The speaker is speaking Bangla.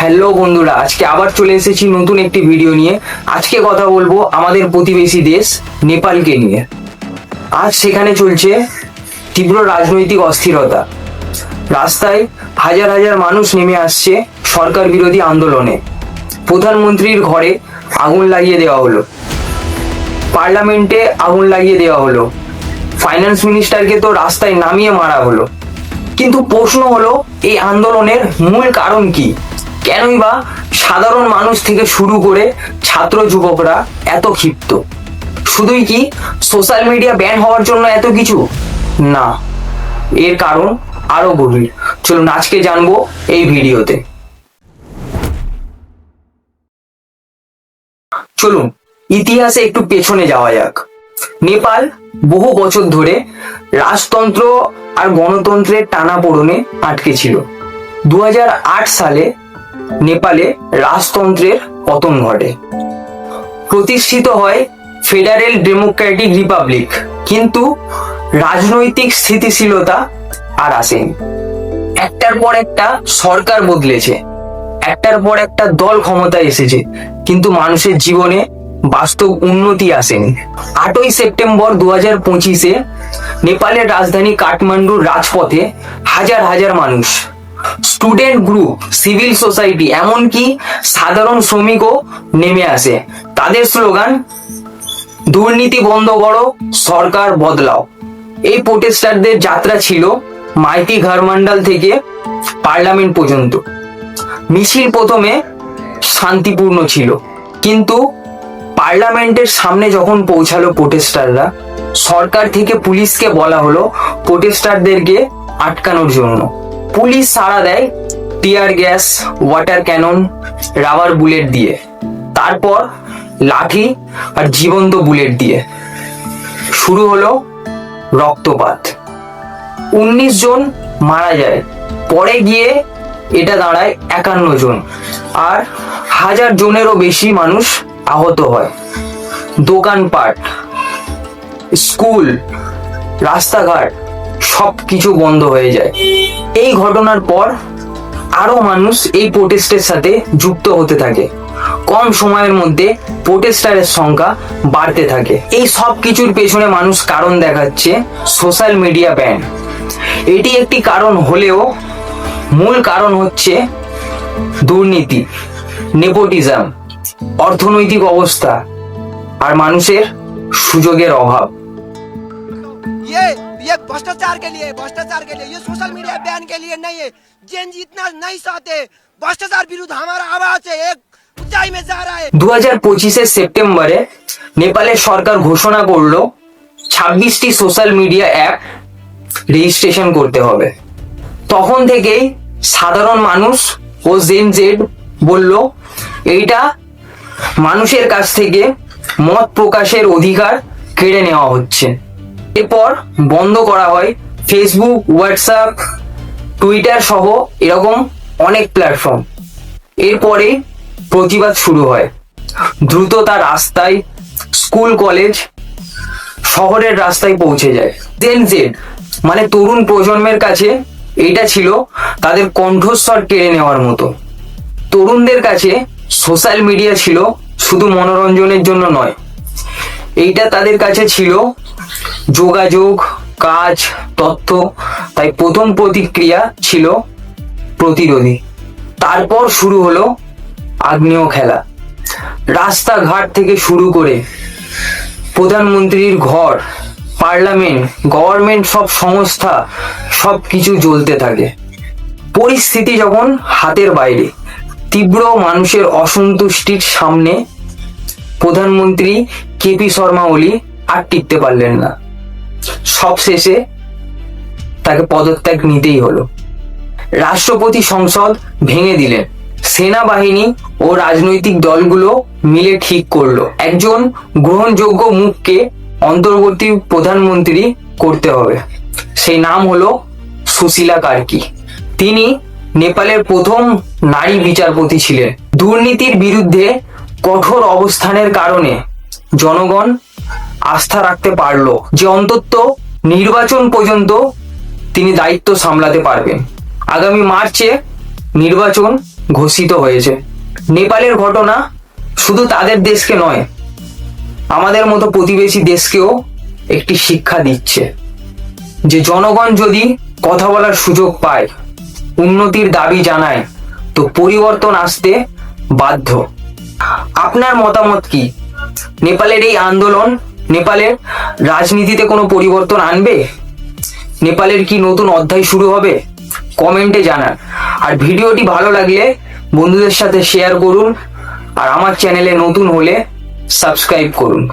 হ্যালো বন্ধুরা, আজকে আবার চলে এসেছি নতুন একটি ভিডিও নিয়ে। আজকে কথা বলব আমাদের প্রতিবেশী দেশ নেপালকে নিয়ে। আজ সেখানে চলছে তীব্র রাজনৈতিক অস্থিরতা। রাস্তায় হাজার হাজার মানুষ নেমে আসছে সরকার বিরোধী আন্দোলনে। প্রধানমন্ত্রীর ঘরে আগুন লাগিয়ে দেওয়া হলো। পার্লামেন্টে আগুন লাগিয়ে দেওয়া হলো। ফাইন্যান্স মিনিস্টারকে তো রাস্তায় নামিয়ে মারা হলো। কিন্তু প্রশ্ন হলো, এই আন্দোলনের মূল কারণ কি? কেনই বা সাধারণ মানুষ থেকে শুরু করে ছাত্র যুবকরা এত ক্ষিপ্ত? শুধুই কি সোশ্যাল মিডিয়া ব্যান হওয়ার জন্য এত কিছু? না, এর কারণ আরও গভীর। চলুন আজকে জানব এই ভিডিওতে। চলুন, ইতিহাসে একটু পেছনে যাওয়া যাক। নেপাল বহু বছর ধরে রাজতন্ত্র আর গণতন্ত্রের টানাপোড়েনে আটকে ছিল। দু হাজার আট সালে নেপালে রাজতন্ত্রের পতন ঘটে। প্রতিষ্ঠিত হয় ফেডারেল ডেমোক্রেটিক রিপাবলিক, কিন্তু রাজনৈতিক স্থিতিশীলতা আর আসেনি। একটার পর একটা সরকার বদলেছে, একটার পর একটা দল ক্ষমতায় এসেছে, কিন্তু মানুষের জীবনে বাস্তব উন্নতি আসেনি। আটই সেপ্টেম্বর দু হাজার পঁচিশে নেপালের রাজধানী কাঠমান্ডুর রাজপথে হাজার হাজার মানুষ স্টুডেন্ট গ্রুপ, সিভিল সোসাইটি, এমনকি সাধারণ শ্রমিকও নেমে আসে। তাদের স্লোগান, দুর্নীতি বন্ধ করো, সরকার বদলাও। এই প্রোটেস্টারদের যাত্রা ছিল মাইতি ঘরমান্ডাল থেকে পার্লামেন্ট পর্যন্ত। মিছিল প্রথমে শান্তিপূর্ণ ছিল, কিন্তু পার্লামেন্টের সামনে যখন পৌঁছালো প্রোটেস্টাররা সরকার থেকে পুলিশকে বলা হলো প্রোটেস্টারদেরকে আটকানোর জন্য। পুলিশ সাড়া দেয় tear gas, water cannon, rubber bullet দিয়ে। তারপর লাঠি আর জীবন্ত বুলেট দিয়ে। শুরু হলো রক্তপাত। উনিশ জন মারা যায়। পরে গিয়ে এটা দাঁড়ায় একান্ন জন। আর হাজার জনেরও বেশি মানুষ আহত হয়। দোকানপাট, স্কুল, রাস্তাঘাট সব কিছু বন্ধ হয়ে যায়। এই ঘটনার পর আরও মানুষ এই প্রোটেস্টের সাথে যুক্ত হতে থাকে। কম সময়ের মধ্যে প্রোটেস্টারের সংখ্যা বাড়তে থাকে। এই সব কিছুর পেছনে মানুষ কারণ দেখাচ্ছে সোশ্যাল মিডিয়া ব্যান এটি একটি কারণ হলেও মূল কারণ হচ্ছে দুর্নীতি নেপোটিজম অর্থনৈতিক অবস্থা আর মানুষের সুযোগের অভাব। ये ये भ्रष्टाचार के लिए भ्रष्टाचार के लिए ये सोशल मीडिया बैन के लिए नहीं है जेन जी इतना नहीं चाहते भ्रष्टाचार विरुद्ध हमारा आवाज है एक ऊंचाई में जा रहा है দু হাজার পঁচিশের সেপ্টেম্বরে নেপালের সরকার ঘোষণা করলো ছাব্বিশটি সোশ্যাল মিডিয়া অ্যাপ রেজিস্ট্রেশন করতে হবে তখন থেকেই সাধারণ মানুষ ও জেন জেড বলল এইটা মানুষের কাছ থেকে মত প্রকাশের অধিকার কেড়ে নেওয়া হচ্ছে এরপর বন্ধ করা হয় ফেসবুক হোয়াটসঅ্যাপ টুইটার সহ এরকম অনেক প্ল্যাটফর্ম এরপরে প্রতিবাদ শুরু হয়। দ্রুত তার রাস্তায় স্কুল কলেজ শহরের রাস্তায় পৌঁছে যায়। জেন জেড মানে তরুণ প্রজন্মের কাছে এটা ছিল তাদের কণ্ঠস্বর কেড়ে নেওয়ার মতো। তরুণদের কাছে সোশ্যাল মিডিয়া ছিল শুধু মনোরঞ্জনের জন্য নয়। এইটা তাদের কাছে ছিল। যোগাযোগ, কাজ, তথ্য, তাই প্রথম প্রতিক্রিয়া ছিল প্রতিরোধী। তারপর শুরু হলো আগ্নেয় খেলা। রাস্তাঘাট থেকে শুরু করে প্রধানমন্ত্রীর ঘর, পার্লামেন্ট, গভর্নমেন্ট সব সংস্থা সব কিছু জ্বলতে থাকে। পরিস্থিতি যখন হাতের বাইরে, তীব্র মানুষের অসন্তুষ্টির সামনে প্রধানমন্ত্রী কেপি শর্মা ওলি আর টিকতে পারলেন না। সবশেষে তাকে পদত্যাগ নিতেই হলো। রাষ্ট্রপতি সংসদ ভেঙে দিলেন। সেনাবাহিনী ও রাজনৈতিক দলগুলো মিলে ঠিক করল। একজন গ্রহণযোগ্য মুখকে অন্তর্বর্তী প্রধানমন্ত্রী করতে হবে। সেই নাম হলো সুশীলা কার্কি। তিনি নেপালের প্রথম নারী বিচারপতি ছিলেন। দুর্নীতির বিরুদ্ধে কঠোর অবস্থানের কারণে জনগণ আস্থা রাখতে পারল যে অন্তত নির্বাচন পর্যন্ত তিনি দায়িত্ব সামলাতে পারবেন। আগামী মার্চে নির্বাচন ঘোষিত হয়েছে। নেপালের ঘটনা শুধু তাদের দেশকে নয়, আমাদের মতো প্রতিবেশী দেশকেও একটি শিক্ষা দিচ্ছে যে জনগণ যদি কথা বলার সুযোগ পায়, উন্নতির দাবি জানায়, তো পরিবর্তন আসতে বাধ্য। আপনার মতামত কি? নেপালের এই আন্দোলন নেপালের রাজনীতিতে কোনো পরিবর্তন আনবে? নেপালের কি নতুন অধ্যায় শুরু হবে? কমেন্টে জানান। আর ভিডিওটি ভালো লাগলে বন্ধুদের সাথে শেয়ার করুন আর আমার চ্যানেলে নতুন হলে সাবস্ক্রাইব করুন।